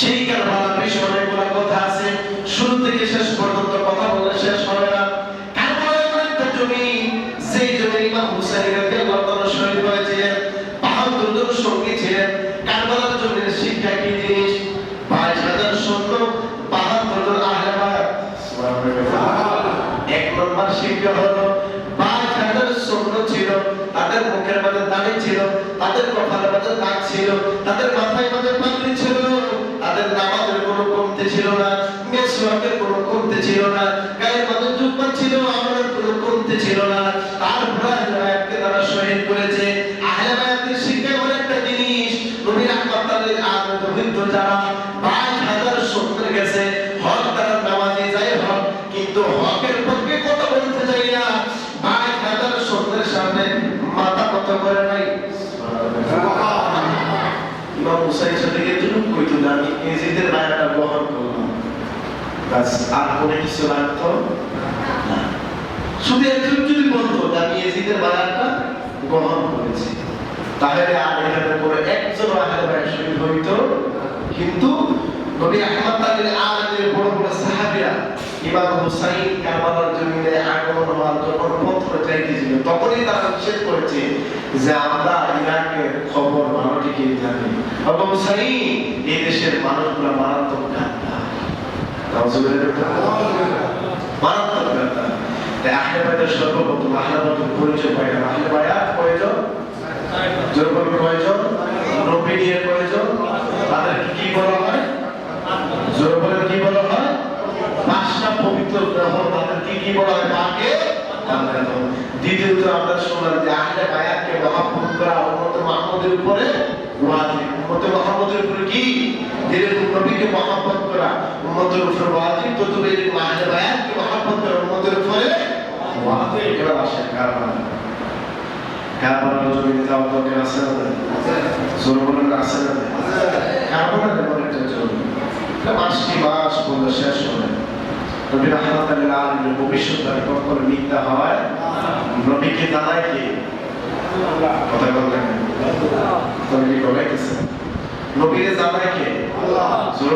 সেই কারবালা বেশ অনেকগুলো কথা আছে? শুরু থেকে শেষ পর্যন্ত কথা বলে শেষ হবে না। কারবালা এমন একটা জমি যেই জমি ইমাম হুসাইন রাদিয়াল্লাহু তাআলা শহীদ হয়েছিলেন জন সঙ্গী ছিলেন। কারবালার জমির শিক্ষা কি জিনিস? বাইশ হাজার সৈন্য বাহাত্তর জন এক নম্বর শিক্ষা হলো, বাইশ হাজার সৈন্য ছিল, তাদের মুখের মধ্যে দাড়ি ছিল, তাদের কপালের মধ্যে দাগ ছিল, তাদের মাথায় ছিল তাদের নামাজের কোনো কমতে ছিল না মেসওয়াকের কোনো কমতে ছিল না গায়ের মধ্যে জুব্বা ছিল আমলের কোনো কমতে ছিল না। তারপরে আহলে বায়াতকে তারা শহীদ করেছে। আহলে বায়াতের শিক্ষা এমন একটা জিনিস নবী রাহমাতুল্লাহ আলাইহি অভিজ্ঞ যারা বাইশ হাজার সত্তর গেছে হক তারা নামাজে যায় হক কিন্তু হকের পক্ষে কথা বলতে চাই না। বাইশ হাজার সত্তরের সামনে মাথা কথা করে নাই। ইমাম হুসাইন সাদিকের জন্য কইতো আমি এজিদের বায়াটা গ্রহণ করলাম বাস আর কোনো কিছু লাগতো শুধু একজন যদি বলতো আমি এজিদের বায়াটা গ্রহণ করেছি। তাহলে আর এখানে করে একজন আহলে বায়াত শহীদ কিন্তু নবী আহমদ তাদের আর বড় বড় সাহাবীরা ইমাম হুসাইন কারবালার জমিনে আগমন হওয়ার যখন পত্র চাইতেছিল। তখনই তারা নিষেধ করেছে যে আমরা ইরাকের খবর জানি। হুসাইন, এই দেশের মানুষগুলো মারাত্মক পরিচয় না নিয়ে কয়জন? তাদেরকে কি বলা হয়? কি বলা পবিত্র গ্রহ তাদেরকে কি বলা হয়? মাকে দ্বিতীয়ত আমরা যে আহলে বায়াতকে উম্মত মুহাম্মদের উপরে ওয়াজিব। উম্মত মুহাম্মদের উপরে কি? নবীকে মহাব্বত করা, উম্মতের উপরে ওয়াজিব তো তুমি বায়াতকে মহাব্বত করা উম্মতের উপরে ওয়াজিব। এবার আসে কারণ আছে না না মাসটি মাস বলে শেষ হবে। নবী রাহমাতুল্লাহ আলাইহি ভবিষ্যৎবাণী কখনো মিথ্যা হয়। নবীকে জানায় কি? কথা বললেন কি নবীরে জোর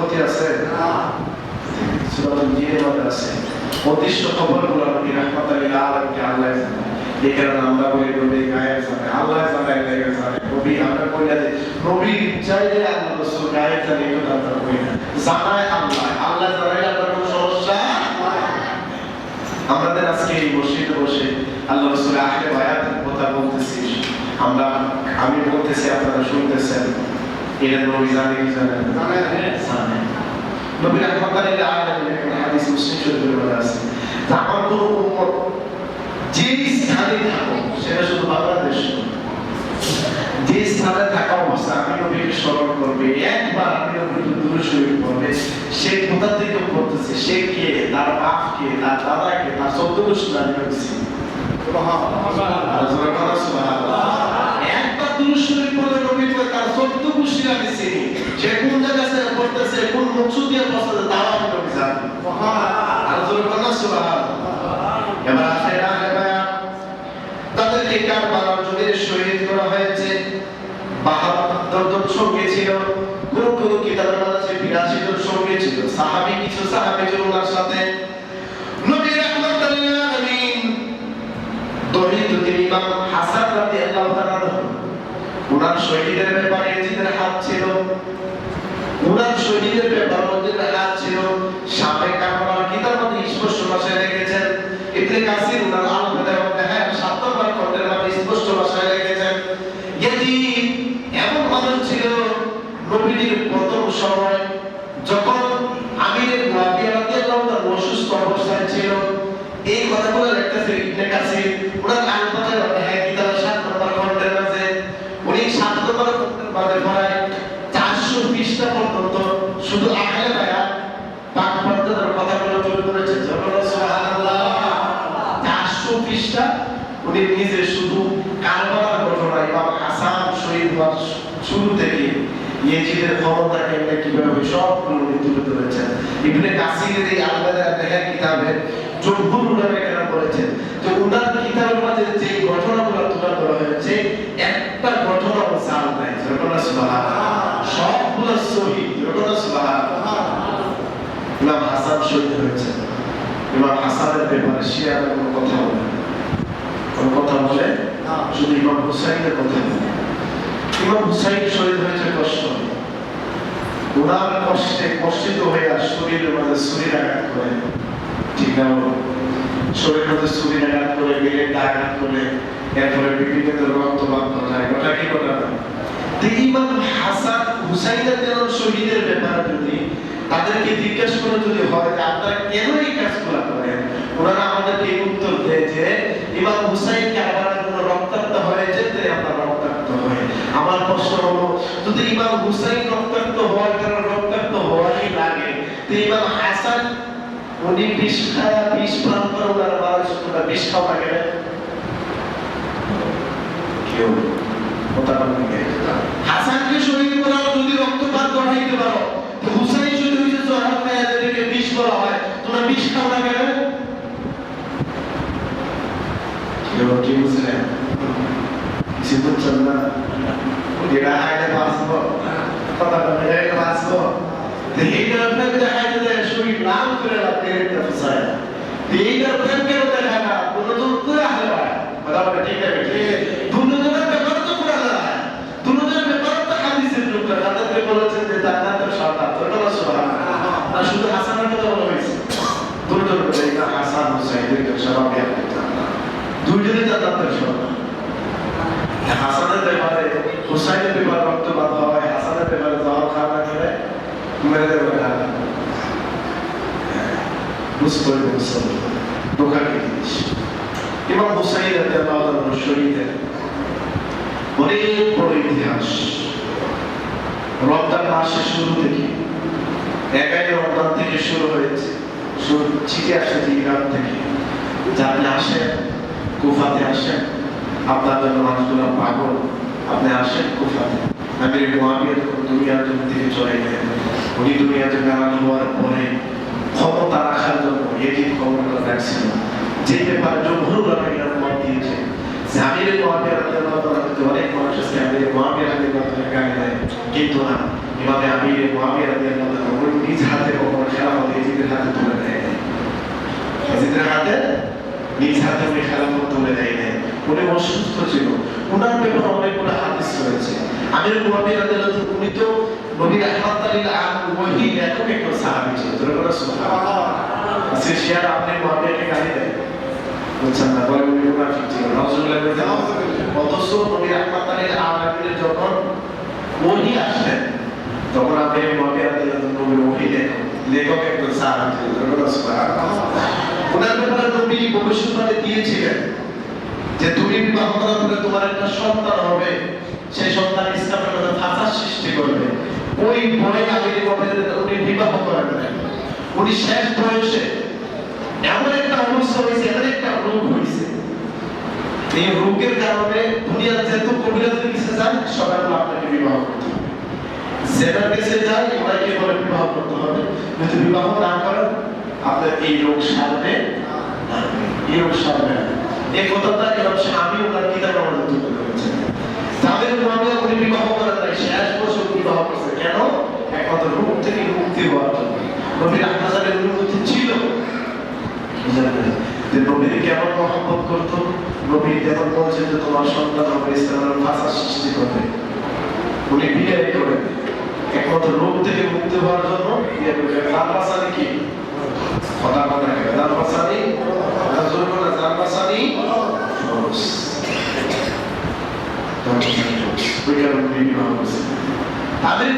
আল্লাহ আছে? সুরাতুল জিনের মধ্যে আল্লাহ কারণে আমরা বলি নবী গায়েব জানে আল্লাহ জানে গায়েব জানে নবী আমরা কইলা যে নবী চাইলে আল্লাহ রাসূল গায়েব জানে এটা আমরা কই না। জানায় আল্লাহ আল্লাহ জানাইলে আপনার কোনো সমস্যা? আমাদের আজকে এই মসজিদে বসে আল্লাহ রাসূল আহলে বায়াতের কথা বলতেছি। আমরা আমি বলতেছি আপনারা শুনতেছেন। এটা নবী জানে কি জানেন জানে নবী রাহমাতুল্লাহ আলাইহি হাদিস মুসলিম শরীফের মধ্যে আছে। আমার কোনো উম্মত যে স্থানে থাকো, সেটা শুধু বাংলাদেশ যে স্থানে থাকা অবস্থা আমি নবীকে স্মরণ করবে, একবার আমি নবীকে দূরে শরীর করবে, সে কোথা থেকে করতেছে, সে কে, তার বাপ কে, তার দাদা কে, তার গোষ্ঠী আমি হচ্ছি একবার কোন জায়গা কোন মকসুদ আর জোরে কথা আহলে বায়াত তাদেরকে কারবালার জমিনে শহীদ করা হয়েছে বাহাত্তর জন ছিল কোন কোন কিতাবের মধ্যে বিরাশি ছিল। সাহাবী কিছু সাহাবী ছিল ওনার সাথে। নবী তিনি ইমাম হাসান ওনার ব্যাপারে হাত ছিল। ওনার হাত ছিল। মধ্যে স্পষ্ট ভাষায় লিখেছেন, ইবনে কাসির ওনার মধ্যে হ্যাঁ সাতবার খণ্ডের মধ্যে স্পষ্ট ভাষায় লিখেছেন ইয়াজিদ এমন মানুষ ছিল নবীর প্রথম সময় যখন আমিরের মুয়াবিয়া রাদিয়াল্লাহু তাআলা অসুস্থ অবস্থায় ছিল, এই কথাগুলো একটা ইবনে কাসির ওনার আল-বাদায় মধ্যে হ্যাঁ কিতাবের সাত নম্বর খণ্ডের মাঝে উনি সাত নম্বর খণ্ডের মাঝে পড়ায় চারশো পৃষ্ঠা পর্যন্ত শুধু আহলে বায়াত পাক পর্দার কথাগুলো তুলে ধরেছে জনরা সুবহানাল্লাহ চারশো পৃষ্ঠা উনি নিজে শুধু কারবালার ঘটনা ইমাম হাসান শহীদ হওয়ার শুরু থেকে ইয়েজিদের ক্ষমতা কেমনে কীভাবে সবগুলো তুলে ধরেছেন। ইবনে কাসিরের এই আলবাদা দেখা কিতাবে জমহুর উলামা কেরাম বলেছেন যে উনার কিতাবের মাঝে যে ঘটনাগুলো তুলে ধরা হয়েছে একটা ঘটনাও জাল নাই। যখন সুবহান সবগুলো শহীদ যেরকম সুবহান ইমাম হাসান শহীদ হয়েছে। ইমাম হাসানের ব্যাপারে শিয়ারা কোনো কথা বলে কোনো কথা বলে? শুধু ইমাম হুসাইনের কথা বলে। ইমাম হুসাইন শহীদ হয়েছে ওনার কষ্টে কষ্টিত আর শরীরের মধ্যে শরীর আঘাত করে। ঠিক না? শরীরের মধ্যে শরীর আঘাত করে বিলেট আঘাত করে, এরপরে বিভিন্ন রক্ত বান্ধ যায়। ওটা কি কথা না? ইমাম হাসান শহীদের ব্যাপারে যদি তাদেরকে জিজ্ঞেস করে যদি হয়, যে আপনারা কেন এই করেন? ওনারা আমাদেরকে উত্তর দেয় যে, ইমাম হুসাইন কারবালার জন্য রক্তাক্ত হয়ে যেতে আমরা আমার প্রশ্ন হলো। যদি ইমাম হুসাইন রক্তাক্ত হওয়ার কারণে রক্তাক্ত হওয়ারই লাগে। তো ইমাম হাসান উনি বিষ খায়া বিষ পান করে ওনারা মারা তোমরা বিষ খাওয়া গেলে কেউ হাসানকে শহীদ করার যদি রক্তপাত করাইতে পারো। তো হুসাইন শহীদ হয়েছে জোহার খায়া বিষ বলা হয় তোমরা বিষ খাও না কেন? কেউ কি বুঝলেন বুঝছেন না এরা হাইলে বাঁচবো কথা বলে এটা বাঁচবো এইটার প্রেম দেখাইতে দেয় শরীর নাম করে রাখতে একটা ফুসায় এইটার কেন দেখায় না দুজন করে আসলে হয় কথা বলে ঠিক আছে দুজনের ব্যাপারে তো করে না দুজনের ব্যাপারে তো হাদিসের লোক তাদেরকে বলেছেন যে জান্নাতের সন্তান তো এটা সুবহানাল্লাহ আর শুধু হাসানের কথা বলা হয়েছে। দুজন হাসান হুসাইন দুইজন সবাই দুইজনই জান্নাতের সন্তান হাসানের ব্যাপারে হুসাইনের ব্যাপারে রক্তপাত হয় হাসানের ব্যাপারে জহর খাওয়া করে মেরে দেবে না বুঝতে হবে মুসলমান দোকানে জিনিস ইমাম হুসাইন রাদিয়াল্লাহু তাআলা শহীদের অনেক বড় ইতিহাস রমজান মাসের শুরু থেকে একাই রমজান থেকে শুরু হয়েছে চিঠি আসে ইরান থেকে যে আপনি আসেন কুফাতে আসেন আপনার জন্য মানুষগুলো পাগল আপনি আসেন কুফাতে আমি মহাবীর দুনিয়ার জন্য থেকে চলে গেলেন উনি দুনিয়াতে নারায়ণ হওয়ার পরে ক্ষমতা রাখার জন্য এটি ক্ষমতা রাখছিল যে ব্যাপারে জমহুর উলামাইরা মত দিয়েছে। কিন্তু অনেক মানুষ গায়ে দেয়। কিন্তু না নিজ হাতে কখনো হাতে তুলে দেয় নাই। এজিদের হাতে নিজ হাতে উনি তুলে দেয় নাই। উনি অসুস্থ ছিল। ওনার ব্যাপারে অনেকগুলো হাদিস রয়েছে। আমির মুহাম্মদ রাদিয়াল্লাহু উনি তো নবী রাহমাতুল্লিল আলামিন ওহি লেখক একজন সাহাবী ছিল। তোর কথা সুবহানাল্লাহ। আজকে শিয়ার আপনি মুহাম্মদকে গালি দেয় বুঝছেন না বলে উনি মুনাফিক ছিল রাসূলুল্লাহ বলেছেন অথচ নবী রাহমাতুল্লিল আলামিনের যখন ওহি আসলেন তখন আপনি মুহাম্মদ রাদিয়াল্লাহু নবীর ওহি লেখক লেখক একজন সাহাবী ছিল। তোর কথা সুবহানাল্লাহ। ওনার ব্যাপারে নবী ভবিষ্যৎবাণী দিয়েছিলেন যে তুমি বিবাহ করার পরে তোমার একটা সন্তান হবে। সেই সন্তান ইসলামের মধ্যে ফাঁসার সৃষ্টি করবে। ওই ভয়ে আমি উনি বিবাহ করেন উনি শেষ বয়সে এমন একটা অবস্থা হয়েছে, এমন একটা রোগ হয়েছে। এই রোগের কারণে দুনিয়ার যেহেতু কবিরাজের কাছে যান সবাই আপনাকে বিবাহ করতে জেনার কাছে যাই ওনাকে বলে বিবাহ করতে হবে। যদি বিবাহ না করেন, আপনার এই রোগ সারবে এই রোগ সারবে এই কথাটা স্বামী ওনার কিতাব তুলে ধরেছেন তাদের মামলা উনি বিবাহ করেন নাই শেষ বছর বিবাহ করছে কেন একমাত্র রোগ থেকে মুক্তি হওয়ার জন্য নবীর ছিল যে নবীর কেমন মহব্বত করতো নবী যেমন বলছে যে তোমার সন্তান ইসলামের ভাষা সৃষ্টি করবে উনি বিয়ে করে একমাত্র রোগ থেকে মুক্তি জন্য বিয়ে করে জানবাসানি কি কথা কারণে উনি বিবাহ করছেন তাদের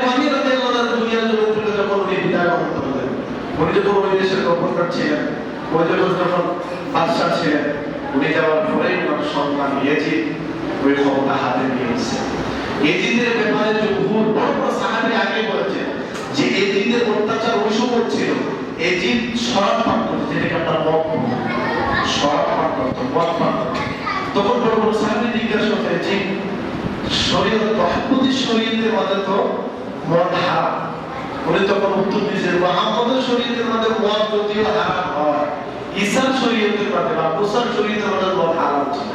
তাআলা দুনিয়ার জন্য তুলে যখন উনি বিদায় গ্রহণ করলেন উনি যখন ওই দেশের গভর্নর ছিলেন ওই যখন যখন বাদশাহ ছিলেন উনি যাওয়ার পরেই ওনার সন্তান ইয়েজিদ, ওই ক্ষমতা হাতে নিয়েছে এজিদের ব্যাপারে জমহুর বড় সাহাবী আগে বলেছেন যে এজিদের অত্যাচার ওই সময় ছিল এজিদ শরাব পান করতো, যেটাকে আমরা বলি। শরাব পান করতো, মদ তখন বড় বড় সাহাবী জিজ্ঞাসা করতে যে শরীয়ত মহাম্মদী শরীয়তের মধ্যে তো মদ হারাম। উনি তখন উত্তর দিয়েছেন, মোহাম্মদের শরীয়তের মধ্যে মদ যদিও হারাম হয়। ঈসার শরীয়তের মধ্যে বা মুসার শরীয়তের মধ্যে মদ হারাম ছিল।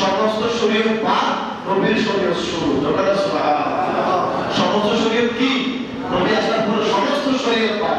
সমস্ত শরীয়ত পাক নবীর শরীয়ত শুরু। সমস্ত শরীয়ত কি? সমস্ত শরীয়ত পাক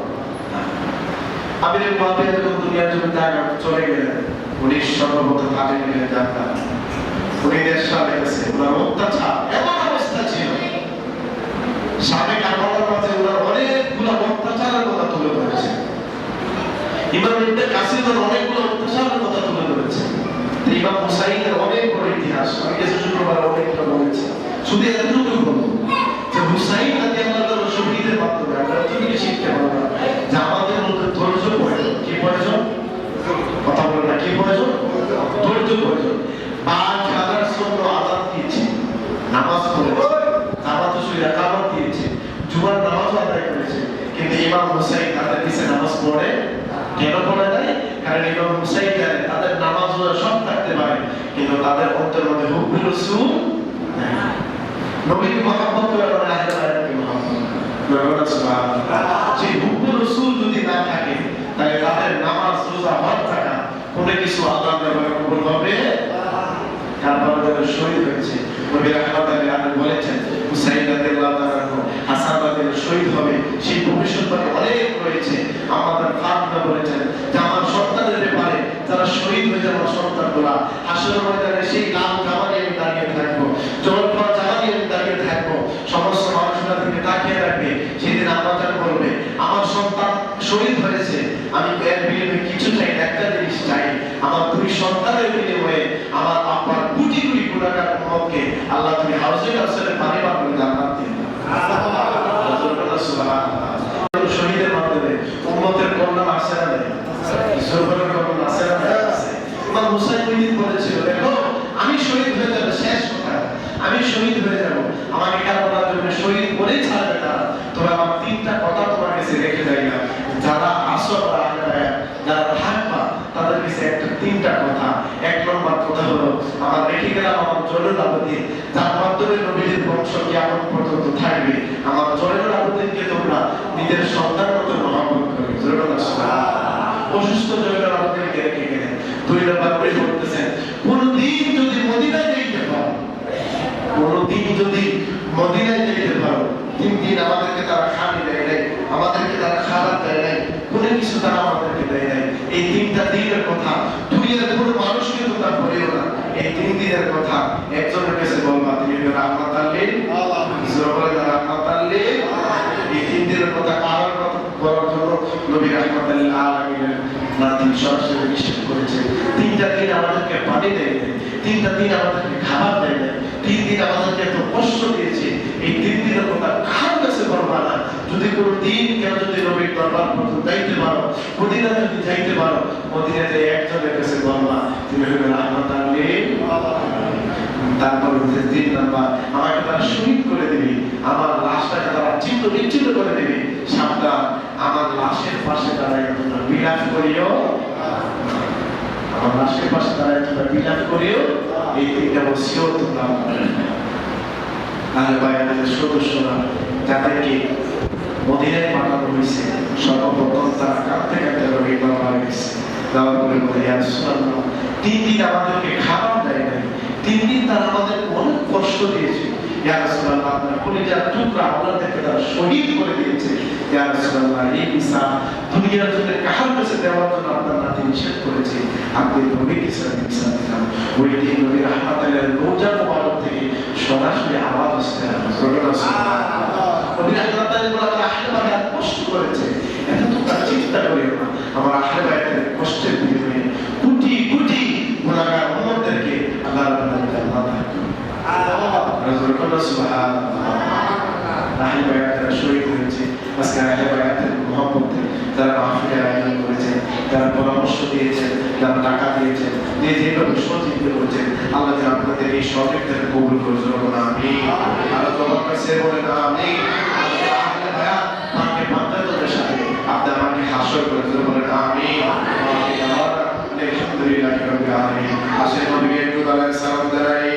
জন্য জায়গা চলে গেলেন সামনে গেছে ওনার অত্যাচার এমন অবস্থা ছিল। কারবালার মাঝে ওনার অনেকগুলো অত্যাচারের কথা তুলে ধরেছে। ইমাম কাসিমের অনেকগুলো অত্যাচারের কথা তুলে ধরেছে। ইমাম হুসাইনের অনেক বড় ইতিহাস, আমি গেছে শুক্রবার অনেকটা বলেছি। শুধু এতটুকু বলব যে হুসাইন রাদিয়াল্লাহু তাআলা শহীদের মাধ্যমে আমরা তুমি শিখতে পারব যে আমাদের মধ্যে ধৈর্য প্রয়োজন কি প্রয়োজন কথা বলেন না কি প্রয়োজন ধৈর্য প্রয়োজন পাঁচ হাজার সৈন্য আজাদ দিয়েছে নামাজ পড়েছে জামাত শুয়ে কামত দিয়েছে জুমার নামাজ আদায় করেছে কিন্তু ইমাম হুসাইন তাদের পিছে নামাজ পড়ে কেন পড়ে কারণ হুসাইন তাদের নামাজ সব থাকতে পারে, কিন্তু তাদের অন্তর মধ্যে করে যদি না থাকে, তাহলে তাদের নামাজ রোজা থাকা কিছু আল্লাহ কবুল হবে? কারবালার শহীদ হয়েছে। বলেছেন, হুসাইন রাদিয়াল্লাহু তাআলা আনহু হাসান রাদিয়াল্লাহু শহীদ হবে, সেই ভবিষ্যৎবাণী অনেক রয়েছে। আমাদের ফাতিমা বলেছেন যে আমার সন্তানের ব্যাপারে তারা শহীদ হয়ে যাওয়ার সন্তানগুলা হাসর ময়দানে সেই লাল জামা নিয়ে আমি দাঁড়িয়ে থাকব জল খাওয়া জামা নিয়ে আমি দাঁড়িয়ে থাকব সমস্ত মানুষরা থেকে তাকিয়ে রাখবে সেদিন আল্লাহ তাআলা বলবে আমার সন্তান শহীদ হয়েছে আমি এর বিনিময়ে কিছু চাই না, একটা জিনিস চাই আমার দুই সন্তানের বিনিময়ে আমার আব্বার কোটি কোটি গুণাকার উম্মতকে আল্লাহ তুমি হাউজে কাউসারের পানি পান করে জান্নাত দিন সুবহানাল্লাহ শহীদের মাধ্যমে কল্যাণ আসে না নেই জোহরের কল্যাণ আসে না নেই ইমাম হুসাইন বলেছিল দেখো আমি শহীদ হয়ে যাব শেষ কথা আমি শহীদ হয়ে যাব আমাকে দুই আলামিনের নাতি সরাসরি নিষেধ করেছে। তিনটা দিন আমাদেরকে পানি দেয় নাই, তিনটা দিন আমাদেরকে খাবার দেয় নাই, তিন দিন আমাদেরকে এত কষ্ট দিয়েছে। এই তিন দিনের কথা কার কাছে বলবা না। যদি কোনো দিন কেউ যদি নবীর দরবার পর্যন্ত যাইতে পারো মদিনা যদি যাইতে পারো, মদিনাতে একজনের কাছে বলবা, তুমি হইবে রহমত আল্লিল তারপর হচ্ছে তিন নাম্বার, আমাকে তারা শহীদ করে দিবি, আমার লাশটাকে তারা চিহ্ন বিচ্ছিন্ন করে দিবি। সাবধান আমার লাশের পাশে দাঁড়াই তোমরা বিলাপ করিও। আমার লাশের পাশে দাঁড়াই তোমরা বিলাপ করিও। এই তিনটা বসিও তোমরা সদস্যরা যাদেরকে মদিনায় পাঠানো হয়েছে। সর্বপ্রথম তারা কাঁদতে কাঁদতে রোগী গেছে। বলে তিন দিন আমাদেরকে খাবার দেয় নাই। তিন দিন তারা আমাদের অনেক কষ্ট দিয়েছে ইয়া রাসূলুল্লাহ আপনার কলিজার টুকরা আমাদেরকে তারা শহীদ করে দিয়েছে। ইয়া রাসূলুল্লাহ এই ঈসা দুনিয়ার জন্য কাহার কাছে দেওয়ার জন্য আপনার নাতি নিষেধ করেছে। আপনি নবী কিসা ঈসা দিলাম ওই দিন নবী রাহমাতুল্লাহ রোজা মোবারক থেকে সরাসরি আওয়াজ আসতে নবী রাহমাতুল্লাহ আমার আহলে বায়াত কষ্ট করেছে এটা তো তার চিন্তা করিও না আমার আহলে রাহিল ভাই তারা শরীর হয়েছে আজকে আমি আল্লাহ একটু দাঁড়ায় সালাম দাঁড়াই